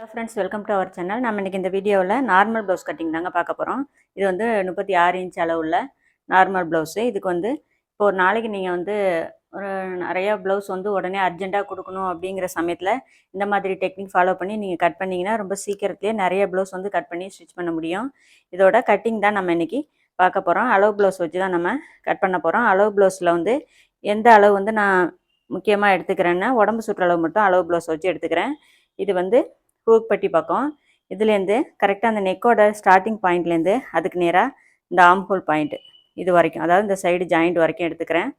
Hello friends welcome to our channel நம்ம இன்றைக்கி இந்த வீடியோவில் நார்மல் ப்ளவுஸ் கட்டிங் தாங்க பார்க்க போகிறோம் இது வந்து முப்பத்தி ஆறு இன்ச் அளவுள்ள நார்மல் ப்ளவுஸு இதுக்கு வந்து இப்போ ஒரு நாளைக்கு நீங்கள் வந்து ஒரு நிறையா ப்ளவுஸ் வந்து உடனே அர்ஜெண்ட்டாக கொடுக்கணும் அப்படிங்கிற சமயத்தில் இந்த மாதிரி டெக்னிக் ஃபாலோ பண்ணி நீங்கள் கட் பண்ணிங்கன்னா ரொம்ப சீக்கிரத்துலேயே நிறைய ப்ளவுஸ் வந்து கட் பண்ணி ஸ்டிச் பண்ண முடியும். இதோட கட்டிங் தான் நம்ம இன்றைக்கி பார்க்க போகிறோம் அளவு ப்ளவுஸ் வச்சு தான் நம்ம கட் பண்ண போகிறோம் அளவு ப்ளவுஸில் வந்து எந்த அளவு வந்து நான் முக்கியமாக எடுத்துக்கிறேன்னா உடம்பு சுற்றளவு மட்டும் அளவு ப்ளவுஸ் வச்சு எடுத்துக்கிறேன். இது வந்து ஹூக்பட்டி பக்கம். இதுலேருந்து கரெக்டாக அந்த நெக்கோட ஸ்டார்டிங் பாயிண்ட்லேருந்து அதுக்கு நேராக இந்த ஆம் ஹோல் பாயிண்ட்டு இது வரைக்கும் அதாவது இந்த சைடு ஜாயிண்ட் வரைக்கும் எடுத்துக்கிறேன்.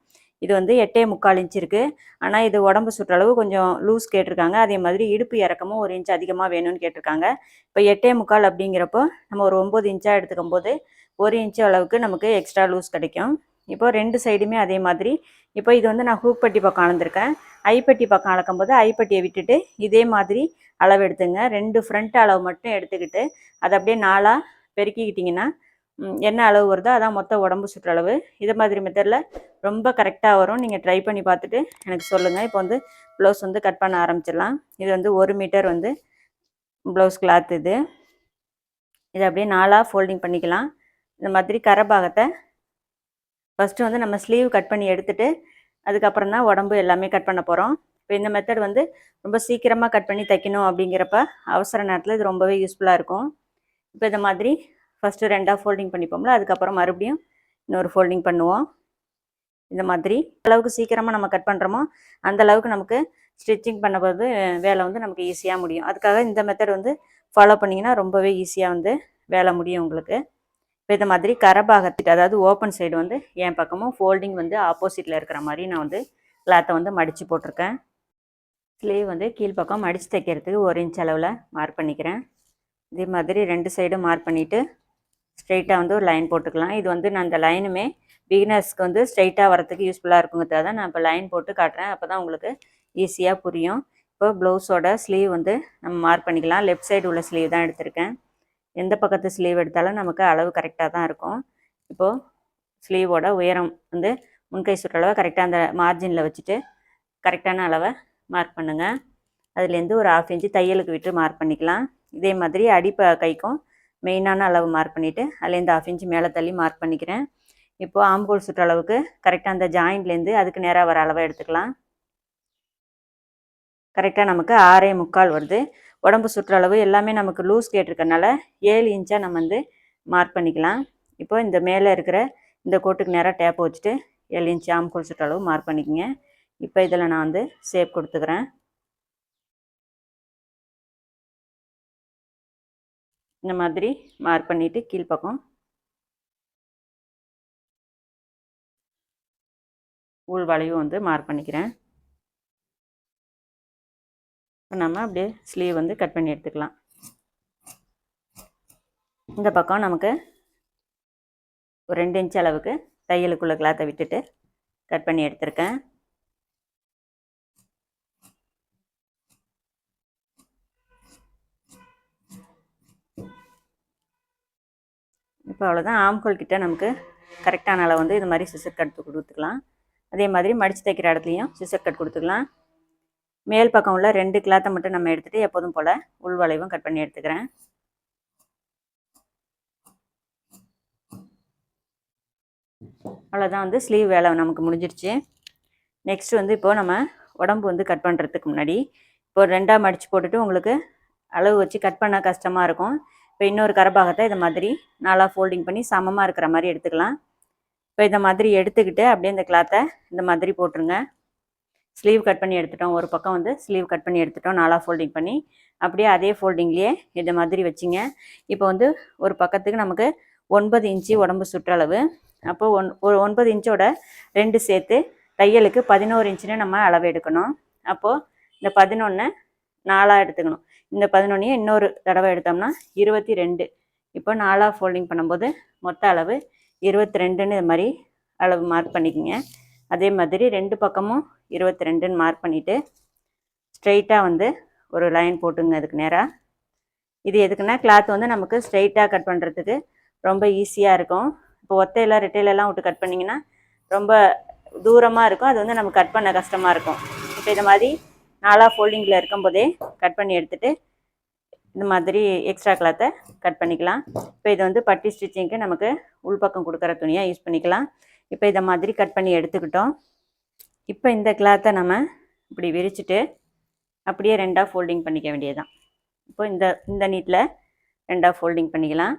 இது வந்து எட்டே முக்கால் இன்ச் இருக்குது ஆனால் இது உடம்பு சுற்றளவு கொஞ்சம் லூஸ் கேட்டிருக்காங்க. அதே மாதிரி இடுப்பு இறக்கமும் ஒரு இன்ச் அதிகமாக வேணும்னு கேட்டிருக்காங்க. இப்போ எட்டே முக்கால் அப்படிங்கிறப்போ நம்ம ஒரு ஒம்பது இன்ச்சாக எடுத்துக்கும் போது ஒரு இன்ச்சு அளவுக்கு நமக்கு எக்ஸ்ட்ரா லூஸ் கிடைக்கும். இப்போ ரெண்டு சைடுமே அதே மாதிரி. இப்போ இது வந்து நான் ஹூக்பட்டி பக்கம் அளந்திருக்கேன். ஐப்பட்டி பக்கம் அளக்கும்போது ஐப்பட்டியை விட்டுட்டு இதே மாதிரி அளவு எடுத்துங்க ரெண்டு ஃப்ரண்ட் அளவு மட்டும் எடுத்துக்கிட்டு அதை அப்படியே நாளாக பெருக்கிக்கிட்டிங்கன்னா என்ன அளவு வருதோ அதான் மொத்த உடம்பு சுற்றளவு இது மாதிரி மெத்தடில் ரொம்ப கரெக்டாக வரும். நீங்கள் ட்ரை பண்ணி பார்த்துட்டு எனக்கு சொல்லுங்கள் இப்போ வந்து ப்ளவுஸ் வந்து கட் பண்ண ஆரம்பிச்சிடலாம். இது வந்து ஒரு மீட்டர் வந்து ப்ளவுஸ் கிளாத் இது. இதை அப்படியே நாலாக ஃபோல்டிங் பண்ணிக்கலாம். இந்த மாதிரி கரை பாகத்தை ஃபஸ்ட்டு வந்து நம்ம ஸ்லீவ் கட் பண்ணி எடுத்துட்டு அதுக்கப்புறம் தான் உடம்பு எல்லாமே கட் பண்ண போகிறோம் இப்போ இந்த மெத்தட் வந்து ரொம்ப சீக்கிரமாக கட் பண்ணி தைக்கணும் அப்படிங்கிறப்ப அவசர நேரத்தில் இது ரொம்பவே யூஸ்ஃபுல்லாக இருக்கும். இப்போ இந்த மாதிரி ஃபஸ்ட்டு ரெண்டாக ஃபோல்டிங் பண்ணிப்போம்ல அதுக்கப்புறம் மறுபடியும் இன்னொரு ஃபோல்டிங் பண்ணுவோம். இந்த மாதிரி அளவுக்கு சீக்கிரமாக நம்ம கட் பண்ணுறோமோ அந்த அளவுக்கு நமக்கு ஸ்டிச்சிங் பண்ணும்போது வேலை வந்து நமக்கு ஈஸியாக முடியும். அதுக்காக இந்த மெத்தட் வந்து ஃபாலோ பண்ணிங்கன்னா ரொம்பவே ஈஸியாக வந்து வேலை முடியும் உங்களுக்கு. இப்போ இந்த மாதிரி கரபாகத்திட்டு அதாவது ஓப்பன் சைடு வந்து என் பக்கமும் ஃபோல்டிங் வந்து ஆப்போசிட்டில் இருக்கிற மாதிரி நான் வந்து கிளாத்தை வந்து மடித்து போட்டிருக்கேன். ஸ்லீவ் வந்து கீழ்ப்பக்கம் மடித்து தைக்கிறதுக்கு ஒரு இன்ச் அளவில் மார்க் பண்ணிக்கிறேன். இதே மாதிரி ரெண்டு சைடும் மார்க் பண்ணிவிட்டு ஸ்ட்ரெயிட்டாக வந்து ஒரு லைன் போட்டுக்கலாம். இது வந்து நான் அந்த லைனுமே பிகினர்ஸ்க்கு வந்து ஸ்ட்ரைட்டாக வரத்துக்கு யூஸ்ஃபுல்லாக இருக்குங்கிறத தான் நான் இப்போ லைன் போட்டு காட்டுறேன். அப்போ தான் உங்களுக்கு ஈஸியாக புரியும். இப்போ ப்ளவுஸோட ஸ்லீவ் வந்து நம்ம மார்க் பண்ணிக்கலாம். லெஃப்ட் சைடு உள்ள ஸ்லீவ் தான் எடுத்திருக்கேன். எந்த பக்கத்து ஸ்லீவ் எடுத்தாலும் நமக்கு அளவு கரெக்டாக தான் இருக்கும். இப்போது ஸ்லீவோட உயரம் வந்து முன்கை சுற்றளவை கரெக்டாக அந்த மார்ஜினில் வச்சுட்டு கரெக்டான அளவை மார்க் பண்ணுங்கள் அதுலேருந்து ஒரு ஆஃப் இன்ச்சு தையலுக்கு விட்டு மார்க் பண்ணிக்கலாம். இதே மாதிரி அடிப்ப கைக்கும் மெயினான அளவு மார்க் பண்ணிவிட்டு அதுலேருந்து ஆஃப் இன்ச்சு மேலே தள்ளி மார்க் பண்ணிக்கிறேன். இப்போது ஆம்பூல் சுற்றளவுக்கு கரெக்டாக அந்த ஜாயிண்ட்லேருந்து அதுக்கு நேராக வர அளவை எடுத்துக்கலாம். கரெக்டாக நமக்கு ஆறே முக்கால் வருது. உடம்பு சுற்றளவு எல்லாமே நமக்கு லூஸ் கேட்டிருக்கனால ஏழு இன்ச்சாக நம்ம வந்து மார்க் பண்ணிக்கலாம். இப்போ இந்த மேலே இருக்கிற இந்த கோட்டுக்கு நேராக டேப்பை வச்சுட்டு ஏழு இன்ச்சு ஆம்கோல் சுற்றளவு மார்க் பண்ணிக்கோங்க. இப்போ இதில் நான் வந்து ஷேப் கொடுத்துக்கிறேன். இந்த மாதிரி மார்க் பண்ணிவிட்டு கீழ்ப்பக்கம் உள் வளைவு வந்து மார்க் பண்ணிக்கிறேன். இப்போ நம்ம அப்படியே ஸ்லீவ் வந்து கட் பண்ணி எடுத்துக்கலாம். இந்த பக்கம் நமக்கு ஒரு ரெண்டு இன்ச் அளவுக்கு தையலுக்குள்ள கிளாத்தை விட்டுட்டு கட் பண்ணி எடுத்திருக்கேன். இப்போ அவ்வளோதான் ஆம்கோல் கிட்ட நமக்கு கரெக்டான அளவு வந்து இது மாதிரி சிசர் கட் கொடுத்துக்கலாம். அதே மாதிரி மடித்து தைக்கிற இடத்துலையும் சிசர் கட் கொடுத்துக்கலாம். மேல் பக்கம் உள்ள ரெண்டு கிளாத்தை மட்டும் நம்ம எடுத்துகிட்டு எப்போதும் போல் உள் வளைவும் கட் பண்ணி எடுத்துக்கிறேன். அவ்வளோதான் வந்து ஸ்லீவ் வேலை நமக்கு முடிஞ்சிருச்சு. நெக்ஸ்ட் வந்து இப்போது நம்ம உடம்பு வந்து கட் பண்ணுறதுக்கு முன்னாடி இப்போ ரெண்டாக மடித்து போட்டுட்டு உங்களுக்கு அளவு வச்சு கட் பண்ண கஷ்டமாக இருக்கும். இப்போ இன்னொரு கரபாகத்தை இதை மாதிரி நாலாக ஃபோல்டிங் பண்ணி சமமாக இருக்கிற மாதிரி எடுத்துக்கலாம். இப்போ இந்த மாதிரி எடுத்துக்கிட்டு அப்படியே இந்த கிளாத்தை இந்த மாதிரி போட்டுருங்க. ஸ்லீவ் கட் பண்ணி எடுத்துட்டோம். ஒரு பக்கம் வந்து ஸ்லீவ் கட் பண்ணி எடுத்துட்டோம். நாலாக ஃபோல்டிங் பண்ணி அப்படியே அதே ஃபோல்டிங்லேயே இந்த மாதிரி வச்சிங்க. இப்போ வந்து ஒரு பக்கத்துக்கு நமக்கு ஒன்பது இன்ச்சு உடம்பு சுற்றளவு. அப்போது ஒன் ஒரு ஒன்பது இன்ச்சோட ரெண்டு சேர்த்து தையலுக்கு பதினோரு இன்ச்சுன்னு நம்ம அளவு எடுக்கணும். அப்போது இந்த பதினொன்று நாலாக எடுத்துக்கணும். இந்த பதினொன்றையும் இன்னொரு தடவை எடுத்தோம்னா இருபத்தி ரெண்டு இப்போ நாலாக ஃபோல்டிங் பண்ணும்போது மொத்த அளவு இருபத்தி ரெண்டுன்னு இது மாதிரி அளவு மார்க் பண்ணிக்கோங்க. அதே மாதிரி ரெண்டு பக்கமும் இருபத்தி ரெண்டுன்னு மார்க் பண்ணிவிட்டு ஸ்ட்ரெயிட்டாக வந்து ஒரு லைன் போட்டுங்க அதுக்கு நேராக இது எதுக்குன்னா கிளாத் வந்து நமக்கு ஸ்ட்ரெயிட்டாக கட் பண்ணுறதுக்கு ரொம்ப ஈஸியாக இருக்கும். இப்போ ஒத்தையில ரெட்டையிலலாம் விட்டு கட் பண்ணிங்கன்னா ரொம்ப தூரமாக இருக்கும். அது வந்து நம்ம கட் பண்ண கஷ்டமாக இருக்கும். இப்போ இது மாதிரி நாலாக ஃபோல்டிங்கில் இருக்கும்போதே கட் பண்ணி எடுத்துகிட்டு இந்த மாதிரி எக்ஸ்ட்ரா கிளாத்தை கட் பண்ணிக்கலாம். இப்போ இது வந்து பட்டி ஸ்டிச்சிங்க்கு நமக்கு உள்பக்கம் கொடுக்குற துணியாக யூஸ் பண்ணிக்கலாம். இப்போ இதை மாதிரி கட் பண்ணி எடுத்துக்கிட்டோம். இப்போ இந்த கிளாத்தை நம்ம இப்படி விரிச்சிட்டு அப்படியே ரெண்டாக ஃபோல்டிங் பண்ணிக்க வேண்டியதுதான். இப்போ இந்த இந்த நீட்டில் ரெண்டாக ஃபோல்டிங் பண்ணிக்கலாம்.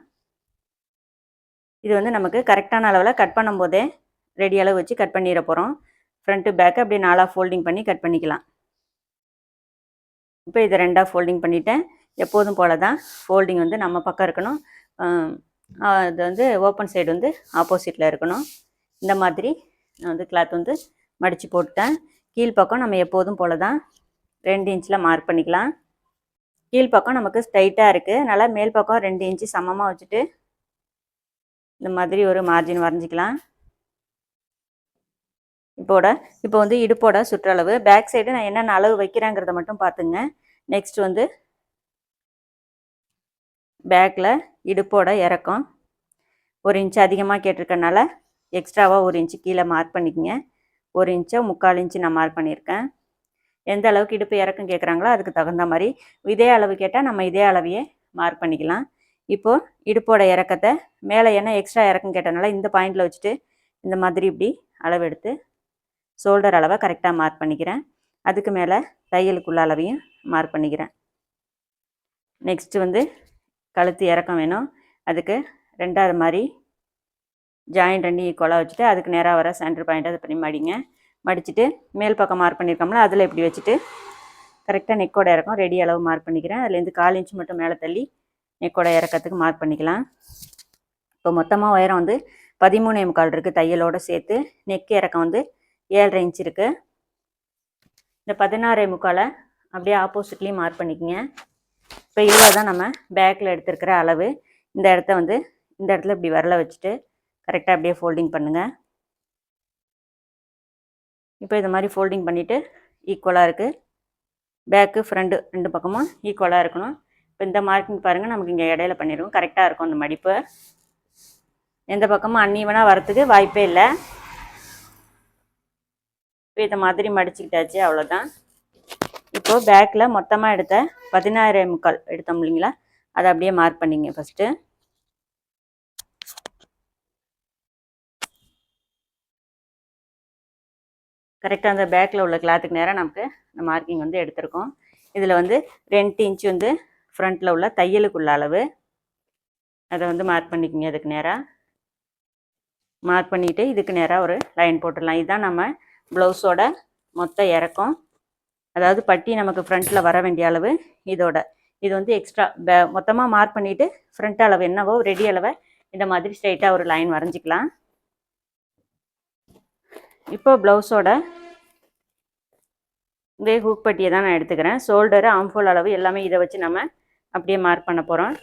இது வந்து நமக்கு கரெக்டான அளவில் கட் பண்ணும்போதே ரெடி அளவு வச்சு கட் பண்ணிட போகிறோம் ஃப்ரண்ட்டு பேக்கு அப்படியே நாலாக ஃபோல்டிங் பண்ணி கட் பண்ணிக்கலாம். இப்போ இதை ரெண்டாக ஃபோல்டிங் பண்ணிட்டேன். எப்போதும் போல தான் ஃபோல்டிங் வந்து நம்ம பக்கம் இருக்கணும். இது வந்து ஓப்பன் சைடு வந்து ஆப்போசிட்டில் இருக்கணும். இந்த மாதிரி நான் வந்து கிளாத் வந்து மடித்து போட்டுட்டேன். கீழ்ப்பக்கம் நம்ம எப்போதும் போல தான் ரெண்டு இன்ச்சில் மார்க் பண்ணிக்கலாம். கீழ்ப்பக்கம் நமக்கு ஸ்ட்ரைட்டாக இருக்குது அதனால் மேல் பக்கம் ரெண்டு இன்ச்சு சமமாக வச்சுட்டு இந்த மாதிரி ஒரு மார்ஜின் வரைஞ்சிக்கலாம். இப்போட இப்போ வந்து இடுப்போட சுற்றளவு. பேக் சைடு நான் என்னென்ன அளவு வைக்கிறேங்கிறத மட்டும் பார்த்துங்க. நெக்ஸ்ட் வந்து பேக்கில் இடுப்போட இறக்கம். ஒரு இன்ச்சு அதிகமாக கேட்டிருக்கனால எக்ஸ்ட்ராவாக ஒரு இன்ச்சு கீழே மார்க் பண்ணிக்கங்க. ஒரு இன்ச்சோ முக்கால் இன்ச்சு நான் மார்க் பண்ணியிருக்கேன். எந்த அளவுக்கு இடுப்பு இறக்கம் கேட்குறாங்களோ அதுக்கு தகுந்த மாதிரி இதே அளவு கேட்டால் நம்ம இதே அளவையே மார்க் பண்ணிக்கலாம். இப்போது இடுப்போட இறக்கத்தை மேலே என்ன எக்ஸ்ட்ரா இறக்கம் கேட்டனால இந்த பாயிண்டில் வச்சுட்டு இந்த மாதிரி இப்படி அளவு எடுத்து ஷோல்டர் அளவை கரெக்டாக மார்க் பண்ணிக்கிறேன். அதுக்கு மேலே தையலுக்குள்ள அளவையும் மார்க் பண்ணிக்கிறேன். நெக்ஸ்ட்டு வந்து கழுத்து இறக்கம் வேணும். அதுக்கு ரெண்டாவது மாதிரி ஜாயின் ரெண்டு ஈக்குவலாக வச்சுட்டு அதுக்கு நேராக வர சென்டர் பாயிண்ட் அது பண்ணி மடிங்க. மடிச்சுட்டு மேல் பக்கம் மார்க் பண்ணியிருக்கோம்ல அதில் இப்படி வச்சுட்டு கரெக்டாக நெக்கோட இறக்கம் ரெடி அளவு மார்க் பண்ணிக்கிறேன். அதுலேருந்து கால் இன்ச் மட்டும் மேலே தள்ளி நெக்கோட இறக்கத்துக்கு மார்க் பண்ணிக்கலாம். இப்போ மொத்தமாக உயரம் வந்து பதிமூணே முக்கால் இருக்குது தையலோடு சேர்த்து நெக் இறக்கம் வந்து ஏழரை இன்ச் இருக்குது இந்த பதினாறே முக்காலை அப்படியே ஆப்போசிட்லேயும் மார்க் பண்ணிக்கோங்க. இப்போ இவ்வளோ தான் நம்ம பேக்கில் எடுத்துருக்கிற அளவு. இந்த இடத்த வந்து இந்த இடத்துல இப்படி வரல வச்சுட்டு கரெக்டாக அப்படியே ஃபோல்டிங் பண்ணுங்கள் இப்போ இது மாதிரி ஃபோல்டிங் பண்ணிவிட்டு ஈக்குவலாக இருக்குது பேக்கு ஃப்ரண்ட்டு ரெண்டு பக்கமும் ஈக்குவலாக இருக்கணும். இப்போ இந்த மார்க்கிங் பாருங்கள் நமக்கு இங்கே இடையில பண்ணிடுவோம். கரெக்டாக இருக்கும் அந்த மடிப்பு. எந்த பக்கமும் அன்னீவனாக வரத்துக்கு வாய்ப்பே இல்லை. இப்போ இதை மாதிரி மடிச்சுக்கிட்டாச்சு அவ்வளோதான் இப்போது பேக்கில் மொத்தமாக எடுத்த பதினாயிரம் முக்கால் எடுத்தோம் இல்லைங்களா? அதை அப்படியே மார்க் பண்ணிங்க ஃபஸ்ட்டு கரெக்டாக அந்த பேக்கில் உள்ள கிளாத்துக்கு நேராக நமக்கு இந்த மார்க்கிங் வந்து எடுத்திருக்கோம். இதில் வந்து ரெண்டு இன்ச்சு வந்து ஃப்ரண்ட்டில் உள்ள தையலுக்குள்ள அளவு. அதை வந்து மார்க் பண்ணிக்கோங்க அதுக்கு நேராக மார்க் பண்ணிவிட்டு இதுக்கு நேராக ஒரு லைன் போட்டுடலாம். இதுதான் நம்ம ப்ளவுஸோட மொத்த இறக்கம். அதாவது பட்டி நமக்கு ஃப்ரண்ட்டில் வர வேண்டிய அளவு இதோட. இது வந்து எக்ஸ்ட்ரா பே மொத்தமாக மார்க் பண்ணிவிட்டு ஃப்ரண்ட் அளவு என்னவோ ரெடி அளவை இந்த மாதிரி ஸ்ட்ரைட்டாக ஒரு லைன் வரைஞ்சிக்கலாம். இப்போ ப்ளவுஸோட இதே ஹூக் பட்டியை தான் நான் எடுத்துக்கிறேன். ஷோல்டரு ஆம்ஃபோல் அளவு எல்லாமே இதை வச்சு நம்ம அப்படியே மார்க் பண்ண போகிறோம்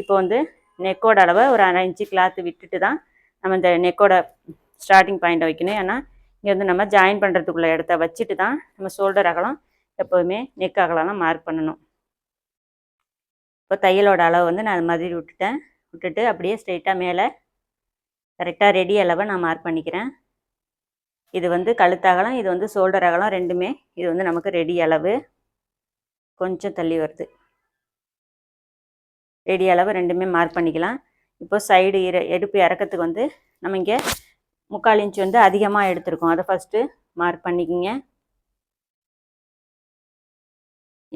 இப்போ வந்து நெக்கோட அளவை ஒரு அரை இன்ச்சு கிளாத்து விட்டுட்டு தான் நம்ம இந்த நெக்கோட ஸ்டார்டிங் பாயிண்ட்டை வைக்கணும். ஏன்னா இங்கே வந்து நம்ம ஜாயின் பண்ணுறதுக்குள்ள இடத்த வச்சுட்டு தான் நம்ம ஷோல்டர் அகலம் எப்போதுமே நெக் அகலம்லாம் மார்க் பண்ணணும். இப்போ தையலோட அளவு வந்து நான் அது மாதிரி விட்டுட்டேன். விட்டுட்டு அப்படியே ஸ்ட்ரெயிட்டாக மேலே கரெக்டாக ரெடி அளவை நான் மார்க் பண்ணிக்கிறேன். இது வந்து கழுத்தகலம் இது வந்து ஷோல்டர் அகலம் ரெண்டுமே இது வந்து நமக்கு ரெடி அளவு. கொஞ்சம் தள்ளி வருது. ரெடி அளவு ரெண்டுமே மார்க் பண்ணிக்கலாம். இப்போ சைடு இற எடுப்பு இறக்கத்துக்கு வந்து நம்ம இங்கே முக்கால் இன்ச் வந்து அதிகமாக எடுத்திருக்கோம். அதை ஃபஸ்ட்டு மார்க் பண்ணிக்கிங்க.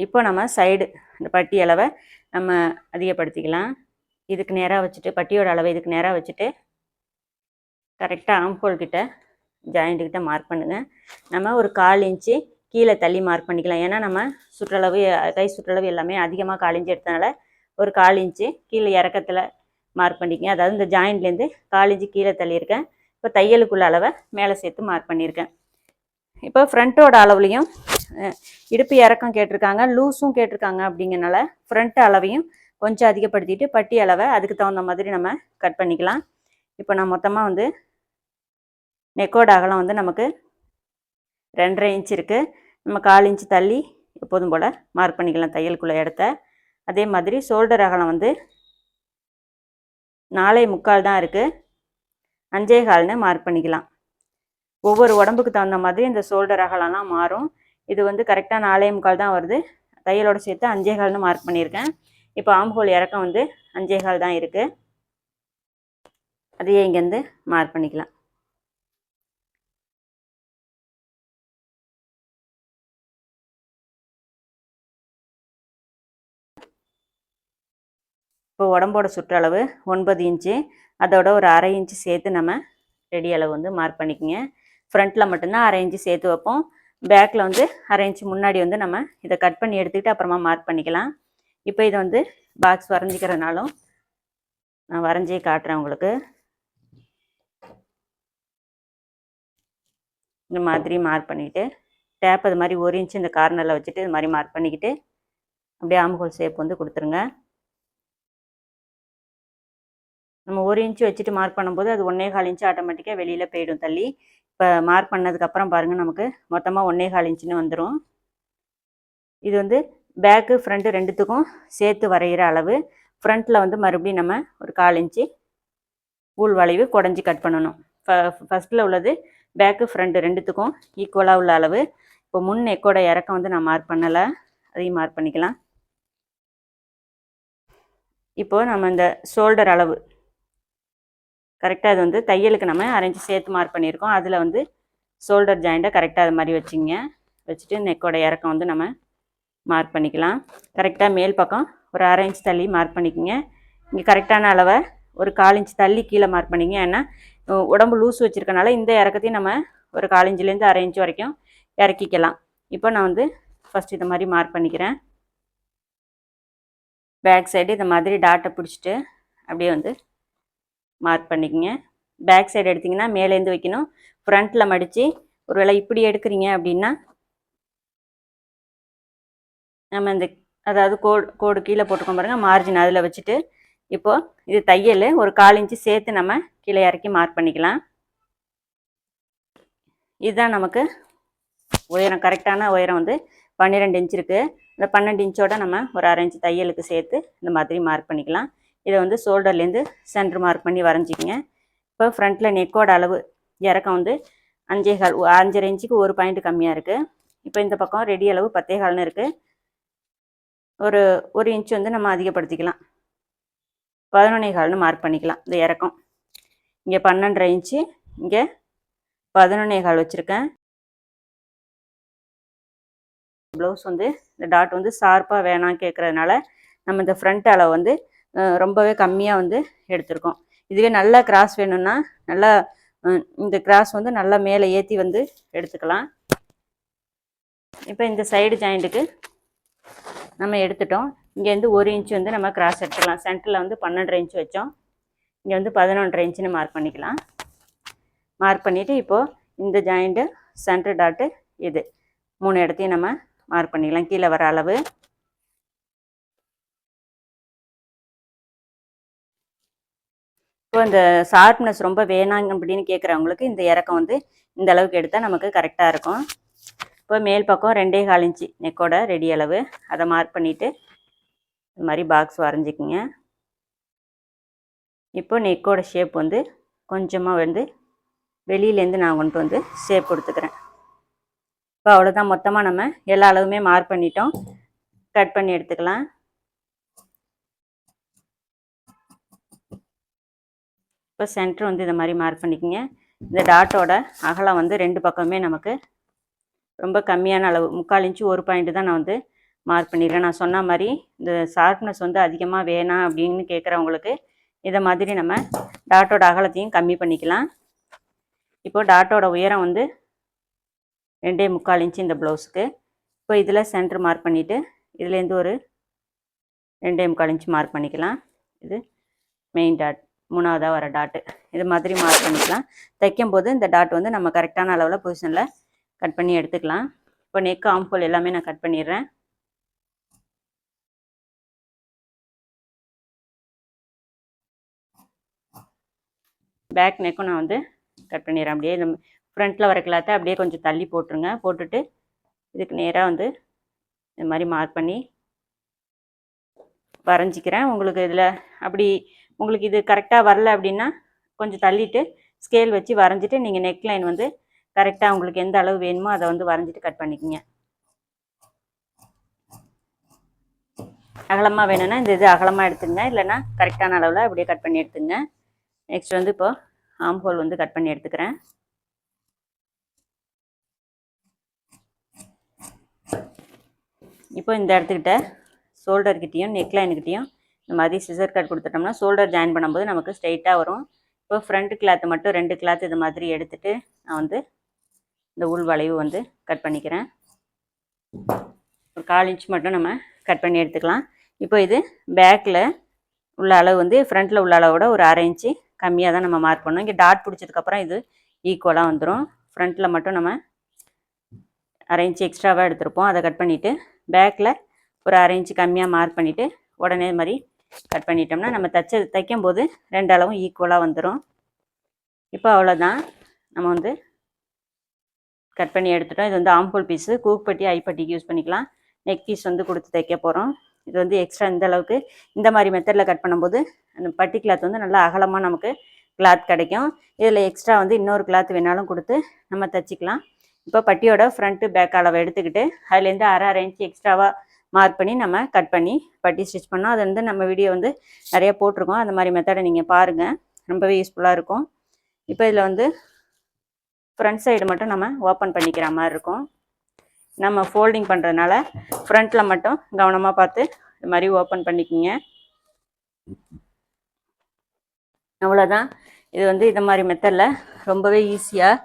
இப்போ நம்ம சைடு இந்த பட்டி அளவை நம்ம அதிகப்படுத்திக்கலாம். இதுக்கு நேராக வச்சுட்டு பட்டியோட அளவை இதுக்கு நேராக வச்சுட்டு கரெக்டாக ஆம்ஹோல் கிட்ட ஜாயிண்ட்டுக்கிட்ட மார்க் பண்ணுங்கள் நம்ம ஒரு கால் இன்ச்சு கீழே தள்ளி மார்க் பண்ணிக்கலாம். ஏன்னா நம்ம சுற்றளவு கை சுற்றளவு எல்லாமே அதிகமாக கால் இன்ச்சு எடுத்தனால ஒரு கால் இன்ச்சு கீழே இறக்கத்தில் மார்க் பண்ணிக்கங்க. அதாவது இந்த ஜாயிண்ட்லேருந்து கால் இன்ச்சு கீழே தள்ளியிருக்கேன். இப்போ தையலுக்குள்ள அளவை மேலே சேர்த்து மார்க் பண்ணியிருக்கேன். இப்போ ஃப்ரண்ட்டோட அளவுலையும் இடுப்பு இறக்கம் கேட்டிருக்காங்க லூஸும் கேட்டிருக்காங்க அப்படிங்கிறனால ஃப்ரண்ட் அளவையும் கொஞ்சம் அதிகப்படுத்திட்டு பட்டி அளவை அதுக்கு தகுந்த மாதிரி நம்ம கட் பண்ணிக்கலாம். இப்போ நான் மொத்தமாக வந்து நெக்கோட அகலம் வந்து நமக்கு ரெண்டரை இன்ச் இருக்குது நம்ம கால் இன்ச்சு தள்ளி எப்போதும் போல் மார்க் பண்ணிக்கலாம் தையலுக்குள்ள இடத்த. அதே மாதிரி ஷோல்டர் அகலம் வந்து நாலே முக்கால் தான் இருக்குது அஞ்சே கால்னு மார்க் பண்ணிக்கலாம். ஒவ்வொரு உடம்புக்கு தகுந்த மாதிரி இந்த ஷோல்டர் அகலம்லாம் மாறும். இது வந்து கரெக்டாக நாலே முக்கால் தான் வருது. தையலோட சேர்த்து அஞ்சே கால்னு மார்க் பண்ணியிருக்கேன். இப்போ ஆம்ஹோல் இறக்கம் வந்து அஞ்சே கால் தான் இருக்குது அதையே இங்கேருந்து மார்க் பண்ணிக்கலாம். இப்போ உடம்போட சுற்றளவு ஒன்பது இன்ச்சு. அதோட ஒரு அரை இன்ச்சு சேர்த்து நம்ம ரெடி அளவு வந்து மார்க் பண்ணிக்கோங்க. ஃப்ரண்ட்டில் மட்டும்தான் அரை இன்ச்சு சேர்த்து வைப்போம். பேக்கில் வந்து அரை இன்ச்சு முன்னாடி வந்து நம்ம இதை கட் பண்ணி எடுத்துக்கிட்டு அப்புறமா மார்க் பண்ணிக்கலாம். இப்போ இதை வந்து பாக்ஸ் வரைஞ்சிக்கிறனாலும் நான் வரைஞ்சே காட்டுறேன் உங்களுக்கு. இந்த மாதிரி மார்க் பண்ணிக்கிட்டு டேப் அது மாதிரி ஒரு இன்ச்சு இந்த கார்னரில் வச்சுட்டு இது மாதிரி மார்க் பண்ணிக்கிட்டு அப்படியே ஆம்ஹோல் ஷேப் வந்து கொடுத்துருங்க. நம்ம ஒரு இன்ச்சு வச்சுட்டு மார்க் பண்ணும்போது அது ஒன்றே கால் இன்ச்சு ஆட்டோமேட்டிக்காக வெளியில் போயிடும் தள்ளி. இப்போ மார்க் பண்ணதுக்கப்புறம் பாருங்கள் நமக்கு மொத்தமாக ஒன்றே கால் இன்ச்சுன்னு வந்துடும் இது வந்து பேக்கு ஃப்ரண்ட்டு ரெண்டுத்துக்கும் சேர்த்து வரைகிற அளவு. ஃப்ரண்ட்டில் வந்து மறுபடியும் நம்ம ஒரு கால் இன்ச்சு ஊல் வளைவு குடஞ்சி கட் பண்ணணும். ஃபஸ்ட்டில் உள்ளது பேக்கு ஃப்ரண்ட்டு ரெண்டுத்துக்கும் ஈக்குவலாக உள்ள அளவு. இப்போ முன் நெக்கோட இறக்கம் வந்து நான் மார்க் பண்ணலை. அதையும் மார்க் பண்ணிக்கலாம். இப்போது நம்ம இந்த ஷோல்டர் அளவு கரெக்டாக அது வந்து தையலுக்கு நம்ம அரைஞ்சி சேர்த்து மார்க் பண்ணியிருக்கோம். அதில் வந்து ஷோல்டர் ஜாயிண்ட்டை கரெக்டாக அது மாதிரி வச்சுங்க. வச்சுட்டு நெக்கோட இறக்கம் வந்து நம்ம மார்க் பண்ணிக்கலாம். கரெக்டாக மேல் பக்கம் ஒரு அரை இன்ச் தள்ளி மார்க் பண்ணிக்கோங்க. இங்கே கரெக்டான அளவை ஒரு கால் இன்ச் தள்ளி கீழே மார்க் பண்ணிங்க. ஏன்னா உடம்பு லூஸ் வச்சுருக்கனால இந்த இறக்கத்தையும் நம்ம ஒரு கால் இன்ச்லேருந்து அரை இன்ச் வரைக்கும் இறக்கிக்கலாம். இப்போ நான் வந்து ஃபஸ்ட் இதை மாதிரி மார்க் பண்ணிக்கிறேன். பேக் சைடு இந்த மாதிரி டாட்டை பிடிச்சிட்டு அப்படியே வந்து மார்க் பண்ணிக்கோங்க. பேக் சைடு எடுத்திங்கன்னா மேலேருந்து வைக்கணும். ஃப்ரண்ட்டில் மடித்து ஒரு வேளை இப்படி எடுக்கிறீங்க அப்படின்னா நம்ம இந்த அதாவது கோடு கோடு கீழே போட்டுக்கோம் பாருங்கள் மார்ஜின் அதில் வச்சுட்டு இப்போது இது தையல் ஒரு கால் இன்ச்சு சேர்த்து நம்ம கீழே இறக்கி மார்க் பண்ணிக்கலாம். இதுதான் நமக்கு உயரம் கரெக்டான உயரம் வந்து பன்னிரெண்டு இன்ச் இருக்குது இந்த பன்னெண்டு இன்ச்சோட நம்ம ஒரு அரை இன்ச்சு தையலுக்கு சேர்த்து இந்த மாதிரி மார்க் பண்ணிக்கலாம். இதை வந்து ஷோல்டர்லேருந்து சென்டர் மார்க் பண்ணி வரைஞ்சிக்கங்க. இப்போ ஃப்ரண்ட்டில் நெக்கோட அளவு இறக்கம் வந்து அஞ்சே கால் அஞ்சரை இன்ச்சுக்கு ஒரு பாயிண்ட் கம்மியாக இருக்குது இப்போ இந்த பக்கம் ரெடி அளவு பத்தே கால்னு இருக்குது ஒரு ஒரு இன்ச் வந்து நம்ம அதிகப்படுத்திக்கலாம். பதினொன்னே கால்னு மார்க் பண்ணிக்கலாம் இந்த இறக்கம். இங்கே பன்னெண்டரை இன்ச்சு இங்கே பதினொன்னே கால் வச்சுருக்கேன். ப்ளவுஸ் வந்து இந்த டாட் வந்து ஷார்ப்பாக வேணாம் கேட்குறதுனால நம்ம இந்த ஃப்ரண்ட் அளவு வந்து ரொம்பவே கம்மியாக வந்து எடுத்திருக்கோம். இதுவே நல்ல கிராஸ் வேணும்னா நல்லா இந்த கிராஸ் வந்து நல்லா மேலே ஏற்றி வந்து எடுத்துக்கலாம். இப்போ இந்த சைடு ஜாயிண்ட்டுக்கு நம்ம எடுத்துட்டோம். இங்கேருந்து ஒரு இன்ச்சு வந்து நம்ம கிராஸ் எடுத்துக்கலாம். சென்டரில் வந்து பன்னெண்டரை இன்ச்சு வச்சோம். இங்கே வந்து பதினொன்றரை இன்ச்சுன்னு மார்க் பண்ணிக்கலாம். மார்க் பண்ணிவிட்டு இப்போது இந்த ஜாயிண்ட்டு சென்டர் டாட்டு இது. மூணு இடத்தையும் நம்ம மார்க் பண்ணிக்கலாம். கீழே வர அளவு. இப்போ இந்த ஷார்ப்னஸ் ரொம்ப வேணாங்க அப்படின்னு கேட்குறவங்களுக்கு இந்த இறக்கம் வந்து இந்த அளவுக்கு எடுத்தால் நமக்கு கரெக்டாக இருக்கும். இப்போ மேல் பக்கம் ரெண்டே கால் இன்ச்சு நெக்கோட ரெடி அளவு. அதை மார்க் பண்ணிவிட்டு இது மாதிரி பாக்ஸ் வரைஞ்சிக்கிங்க. இப்போ நெக்கோட ஷேப் வந்து கொஞ்சமாக வந்து வெளியிலேருந்து நான் கொண்டு வந்து ஷேப் கொடுத்துக்கிறேன். இப்போ அவ்வளோதான் மொத்தமாக நம்ம எல்லா அளவுமே மார்க் பண்ணிட்டோம். கட் பண்ணி எடுத்துக்கலாம். இப்போ சென்டர் வந்து இதை மாதிரி மார்க் பண்ணிக்கோங்க. இந்த டாட்டோட அகலம் வந்து ரெண்டு பக்கமே நமக்கு ரொம்ப கம்மியான அளவு முக்கால் இன்ச்சு ஒரு பாயிண்ட்டு தான் நான் வந்து மார்க் பண்ணிடுறேன் நான் சொன்ன மாதிரி இந்த ஷார்ப்னஸ் வந்து அதிகமாக வேணாம் அப்படின்னு கேட்குறவங்களுக்கு இதை மாதிரி நம்ம டாட்டோட அகலத்தையும் கம்மி பண்ணிக்கலாம். இப்போ டாட்டோட உயரம் வந்து ரெண்டே முக்கால் இன்ச்சு இந்த ப்ளவுஸுக்கு இப்போ இதில் சென்டர் மார்க் பண்ணிவிட்டு இதுலேருந்து ஒரு ரெண்டே முக்கால் இன்ச்சு மார்க் பண்ணிக்கலாம். இது மெயின் டாட் மூணாவதாக வர டாட்டு இது மாதிரி மார்க் பண்ணிக்கலாம். தைக்கும் போது இந்த டாட் வந்து நம்ம கரெக்டான அளவில் பொசிஷனில் கட் பண்ணி எடுத்துக்கலாம். இப்போ நெக் ஆம்ஃபோல் எல்லாமே நான் கட் பண்ணிடுறேன். பேக் நெக்கும் நான் வந்து கட் பண்ணிடுறேன். அப்படியே இந்த ஃப்ரண்ட்டில் வர கிளாத்தை அப்படியே கொஞ்சம் தள்ளி போட்டுருங்க. போட்டுட்டு இதுக்கு நேராக வந்து இது மாதிரி மார்க் பண்ணி வரைஞ்சிக்கிறேன். உங்களுக்கு இதில் அப்படி உங்களுக்கு இது கரெக்டாக வரல அப்படின்னா கொஞ்சம் தள்ளிட்டு ஸ்கேல் வச்சு வரைஞ்சிட்டு நீங்கள் நெக் லைன் வந்து கரெக்டாக உங்களுக்கு எந்த அளவு வேணுமோ அதை வந்து வரைஞ்சிட்டு கட் பண்ணிக்கோங்க. அகலமாக வேணும்னா இந்த இது அகலமாக எடுத்துங்க இல்லைன்னா கரெக்டான அளவில் அப்படியே கட் பண்ணி எடுத்துங்க நெக்ஸ்ட் வந்து இப்போது ஆம் ஹோல் வந்து கட் பண்ணி எடுத்துக்கிறேன். இப்போ இந்த இடத்துக்கிட்ட ஷோல்டர்கிட்டையும் நெக்லைனுக்கிட்டையும் இந்த மாதிரி சிசர் கட் கொடுத்துட்டோம்னா ஷோல்டர் ஜாயின் பண்ணும்போது நமக்கு ஸ்ட்ரைட்டாக வரும். இப்போ ஃப்ரண்ட் கிளாத்து மட்டும் ரெண்டு கிளாத் இது மாதிரி எடுத்துகிட்டு நான் வந்து இந்த உள் வளைவு வந்து கட் பண்ணிக்கிறேன். ஒரு கால் இன்ச் மட்டும் நம்ம கட் பண்ணி எடுத்துக்கலாம். இப்போ இது பேக்கில் உள்ள அளவு வந்து ஃப்ரண்ட்டில் உள்ள அளவோட ஒரு அரை இன்ச்சு கம்மியாக தான் நம்ம மார்க் பண்ணணும். இங்கே டாட் பிடிச்சதுக்கப்புறம் இது ஈக்குவலாக வந்துடும் ஃப்ரண்ட்டில் மட்டும் நம்ம அரை இன்ச்சு எக்ஸ்ட்ராவாக எடுத்திருப்போம். அதை கட் பண்ணிவிட்டு பேக்கில் ஒரு அரை இன்ச்சு கம்மியாக மார்க் பண்ணிவிட்டு உடனே மாதிரி கட் பண்ணிட்டோம்னா நம்ம தைச்ச தைக்கும் போது ரெண்டு அளவும் ஈக்குவலாக வந்துடும் இப்போ அவ்வளோதான் நம்ம வந்து கட் பண்ணி எடுத்துட்டோம். இது வந்து ஆம்பூல் பீஸு கூப்பட்டி ஐப்பட்டிக்கு யூஸ் பண்ணிக்கலாம். நெக் பீஸ் வந்து கொடுத்து தைக்க போகிறோம் இது வந்து எக்ஸ்ட்ரா இந்த அளவுக்கு. இந்த மாதிரி மெத்தடில் கட் பண்ணும்போது அந்த பட்டி கிளாத் வந்து நல்லா அகலமாக நமக்கு கிளாத் கிடைக்கும். இதில் எக்ஸ்ட்ரா வந்து இன்னொரு கிளாத் வேணாலும் கொடுத்து நம்ம தைச்சிக்கலாம். இப்போ பட்டியோட ஃப்ரண்ட்டு பேக் அளவை எடுத்துக்கிட்டு அதுலேருந்து அரை அரை இன்ச்சு எக்ஸ்ட்ராவாக மார்க் பண்ணி நம்ம கட் பண்ணி பட்டி ஸ்டிச் பண்ணோம். அது வந்து நம்ம வீடியோ வந்து நிறைய போட்டிருக்கோம். அந்த மாதிரி மெத்தடை நீங்கள் பாருங்கள் ரொம்பவே யூஸ்ஃபுல்லாக இருக்கும். இப்போ இதில் வந்து ஃப்ரண்ட் சைடு மட்டும் நம்ம ஓப்பன் பண்ணிக்கிற மாதிரி இருக்கும். நம்ம ஃபோல்டிங் பண்ணுறதுனால ஃப்ரண்ட்டில் மட்டும் கவனமாக பார்த்து இது மாதிரி ஓப்பன் பண்ணிக்கிங்க. அவ்வளோதான் இது வந்து இந்த மாதிரி மெத்தடில் ரொம்பவே ஈஸியாக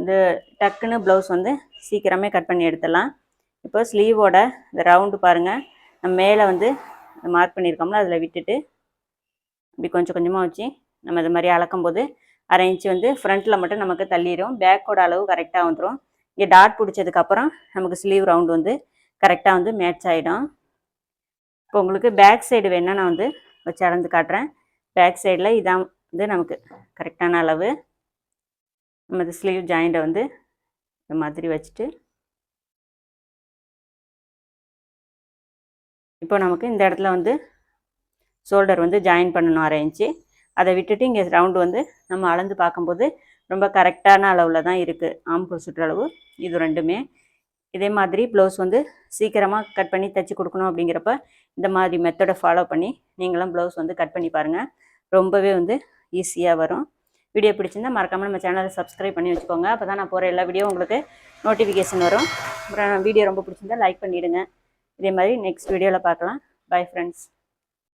இந்த டக்குன்னு ப்ளவுஸ் வந்து சீக்கிரமே கட் பண்ணி எடுத்துடலாம். இப்போ ஸ்லீவோட இந்த ரவுண்டு பாருங்கள் நம்ம மேலே வந்து மார்க் பண்ணியிருக்கோம்ல அதில் விட்டுட்டு இப்படி கொஞ்சம் கொஞ்சமாக வச்சு நம்ம இது மாதிரி அளக்கும்போது அரை இன்ச்சு வந்து ஃப்ரண்ட்டில் மட்டும் நமக்கு தள்ளிடும் பேக்கோட அளவு கரெக்டாக வந்துடும் இங்கே டாட் பிடிச்சதுக்கப்புறம் நமக்கு ஸ்லீவ் ரவுண்டு வந்து கரெக்டாக வந்து மேட்ச் ஆகிடும் இப்போ உங்களுக்கு பேக் சைடு வேணால் நான் வந்து வச்சு அளந்து காட்டுறேன். பேக் சைடில் இதான் வந்து நமக்கு கரெக்டான அளவு. நம்ம ஸ்லீவ் ஜாயிண்ட்டை வந்து இந்த மாதிரி வச்சுட்டு இப்போ நமக்கு இந்த இடத்துல வந்து ஷோல்டர் வந்து ஜாயின் பண்ணணும் அரை இன்ச்சு அதை விட்டுட்டு இங்கே ரவுண்டு வந்து நம்ம அளந்து பார்க்கும்போது ரொம்ப கரெக்டான அளவில் தான் இருக்குது ஆம்பூல் சுற்றளவு. இது ரெண்டுமே. இதே மாதிரி ப்ளவுஸ் வந்து சீக்கிரமாக கட் பண்ணி தைச்சி கொடுக்கணும் அப்படிங்கிறப்ப இந்த மாதிரி மெத்தடை ஃபாலோ பண்ணி நீங்களும் ப்ளவுஸ் வந்து கட் பண்ணி பாருங்கள் ரொம்பவே வந்து ஈஸியாக வரும். வீடியோ பிடிச்சிருந்தா மறக்காமல் நம்ம சேனலை சப்ஸ்கிரைப் பண்ணி வச்சுக்கோங்க. அப்போ தான் நான் போகிற எல்லா வீடியோ உங்களுக்கு நோட்டிஃபிகேஷன் வரும். அப்புறம் வீடியோ ரொம்ப பிடிச்சிருந்தா லைக் பண்ணிவிடுங்க இதே மாதிரி நெக்ஸ்ட் வீடியோவில் பார்க்கலாம். Bye friends